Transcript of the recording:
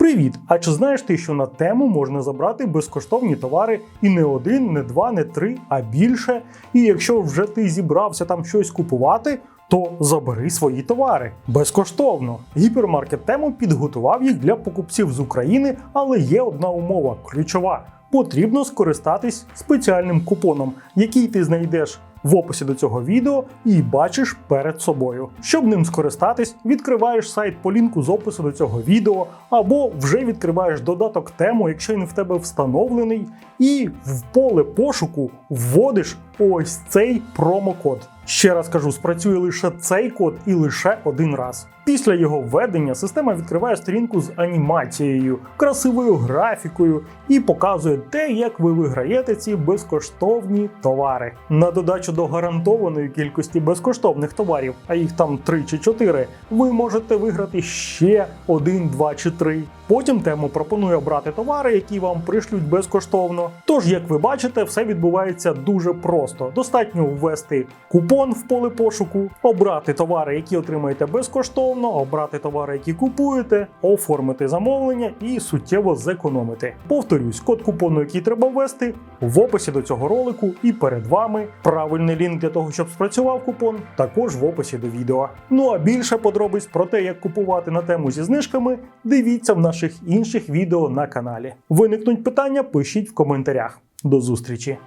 Привіт! А чи знаєш ти, що на тему можна забрати безкоштовні товари і не один, не два, не три, а більше? І якщо вже ти зібрався там щось купувати, то забери свої товари безкоштовно. Гіпермаркет тему підготував їх для покупців з України, але є одна умова ключова. Потрібно скористатись спеціальним купоном, який ти знайдеш в описі до цього відео і бачиш перед собою. Щоб ним скористатись, відкриваєш сайт по лінку з опису до цього відео, або вже відкриваєш додаток тему, якщо він в тебе встановлений, і в поле пошуку вводиш ось цей промокод. Ще раз кажу, спрацює лише цей код і лише один раз. Після його введення система відкриває сторінку з анімацією, красивою графікою і показує те, як ви виграєте ці безкоштовні товари. На додачу до гарантованої кількості безкоштовних товарів, а їх там 3 чи 4, ви можете виграти ще 1, 2 чи 3. Потім тему пропонує обрати товари, які вам пришлють безкоштовно. Тож, як ви бачите, все відбувається дуже просто. Достатньо ввести купон в поле пошуку, обрати товари, які отримаєте безкоштовно, обрати товари, які купуєте, оформити замовлення і суттєво зекономити. Повторюсь, код купону, який треба ввести, в описі до цього ролику і перед вами. Правильний лінк для того, щоб спрацював купон, також в описі до відео. Ну а більше подробиць про те, як купувати на тему зі знижками, дивіться в наших інших відео на каналі. Виникнуть питання, пишіть в коментарях. До зустрічі!